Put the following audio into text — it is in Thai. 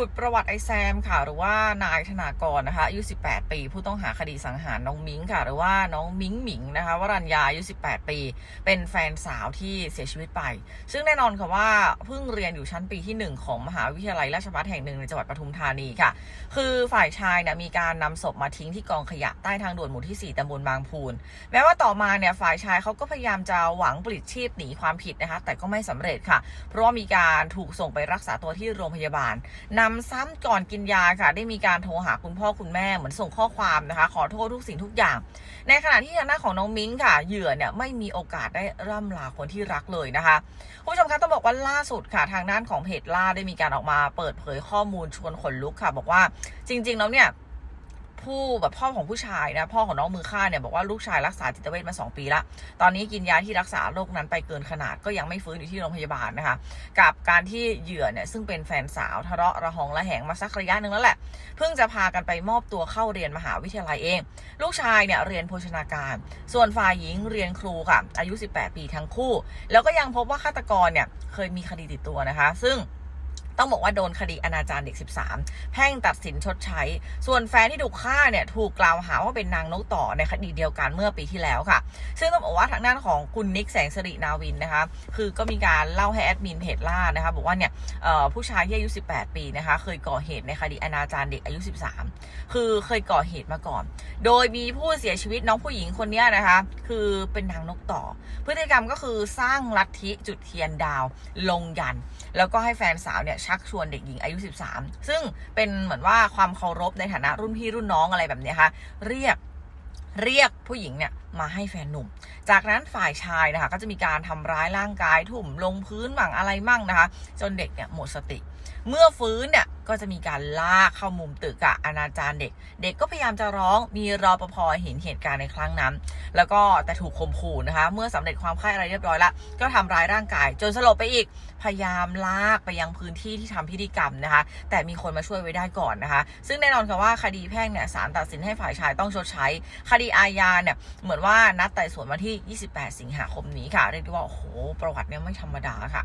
ขุดประวัติไอแซมค่ะ หรือว่านายธนากรนะคะอายุ 18 ปี ผู้ต้องหาคดีสังหารน้องมิ้งค่ะ หรือว่าน้องมิ้งหมิงนะคะวรัญญาอายุ 18 ปี เป็นแฟนสาวที่เสียชีวิตไป ซึ่งแน่นอนค่ะว่าเพิ่งเรียนอยู่ชั้นปีที่ 1 ของมหาวิทยาลัยราชภัฏแห่งหนึ่งในจังหวัดปทุมธานีค่ะ คือฝ่ายชายเนี่ยมีการนำศพมาทิ้งที่กองขยะใต้ทางด่วนหมู่ที่ 4ตำบลบางพูน แม้ว่าต่อมาเนี่ยฝ่ายชายเขาก็พยายามจะหวังปลิดชีพหนีความผิดนะคะ แต่ก็ไม่สำเร็จค่ะ เพราะว่ามีการถูกส่งไปรักษาตัวที่โรงพยาบาลนำซ้ำก่อนกินยาค่ะ ได้มีการโทรหาคุณพ่อคุณแม่เหมือนส่งข้อความนะคะ ขอโทษทุกสิ่งทุกอย่าง ในขณะที่ทางด้านของน้องมิ้งค่ะ เหยื่อเนี่ยไม่มีโอกาสได้ร่ำลาคนที่รักเลยนะคะคุณผู้ชมคะต้องบอกว่าล่าสุดค่ะ ทางด้านของเพจล่าได้มีการออกมาเปิดเผยข้อมูลชวนขนลุกค่ะ บอกว่าจริงๆแล้วเนี่ย ผู้แบบพ่อของผู้ชายนะพ่อของน้องมือฆ่าเนี่ยบอกว่าลูกชายรักษาจิตเวชมา 2 ปีละ ตอนนี้กินยาที่รักษาโรคนั้นไปเกินขนาดก็ยังไม่ฟื้นอยู่ที่โรงพยาบาลนะคะ กับการที่เหยื่อเนี่ยซึ่งเป็นแฟนสาวทะเลาะระหองระแหงมาสักระยะหนึ่งแล้วแหละ เพิ่งจะพากันไปมอบตัวเข้าเรียนมหาวิทยาลัยเอง ลูกชายเนี่ยเรียนโภชนาการ ส่วนฝ่ายหญิงเรียนครูค่ะอายุ 18 ปีทั้งคู่ แล้วก็ยังพบว่าฆาตกรเนี่ยเคยมีคดีติดตัวนะคะ ซึ่ง ต้องบอกว่าโดนคดีอนาจารเด็ก 13 แพ่งตัดสินชดใช้ ส่วนแฟนที่ถูกฆ่าเนี่ยถูกกล่าวหาว่าเป็นนางนกต่อในคดีเดียวกันเมื่อปีที่แล้วค่ะ ซึ่งต้องบอกว่าทางด้านของคุณนิกแสงสิรินาวินนะคะ คือก็มีการเล่าให้แอดมินเพจล่านะคะบอกว่าเนี่ยผู้ชายที่อายุ 18 ปีนะคะเคยก่อเหตุในคดีอนาจารเด็กอายุ 13 คือเคยก่อเหตุมาก่อน โดยมีผู้เสียชีวิตน้องผู้หญิงคนนี้นะคะ คือเป็นนางนกต่อ พฤติกรรมก็คือสร้างลัทธิจุดเทียนดาวลงยัน แล้วก็ให้แฟนสาวเนี่ยชักชวนเด็กหญิงอายุ 13 ซึ่งเป็นเหมือนว่าความเคารพในฐานะรุ่นพี่รุ่นน้องอะไรแบบนี้ค่ะ เรียกเรียกผู้หญิงเนี่ยมาให้แฟนหนุ่ม จากนั้นฝ่ายชายนะคะก็จะมีการทำร้ายร่างกายถุ่มลงพื้นบ้างอะไรมั่งนะคะ จนเด็กเนี่ยหมดสติ เมื่อฟื้นเนี่ยก็จะมีการลากเข้ามุมตึกอะอนาจารเด็ก เด็กก็พยายามจะร้องมีรอปภเห็นเหตุการณ์ในครั้งนั้น แล้วก็แต่ถูกข่มขู่นะคะ เมื่อสำเร็จความใคร่อะไรเรียบร้อยละก็ทำร้ายร่างกาย จนสลบไปอีกพยายามลากไปยังพื้นที่ที่ทำพิธีกรรมนะคะ แต่มีคนมาช่วยไว้ได้ก่อนนะคะ ซึ่งแน่นอนค่ะว่าคดีแพ่งเนี่ยศาลตัดสินให้ฝ่ายชายต้องชดใช้ คดีอาญาเนี่ยเหมือนว่านัดไต่สวนวันที่ 28 สิงหาคมนี้ค่ะเรียกได้ว่าโอ้โหประวัติเนี่ยไม่ธรรมดาค่ะ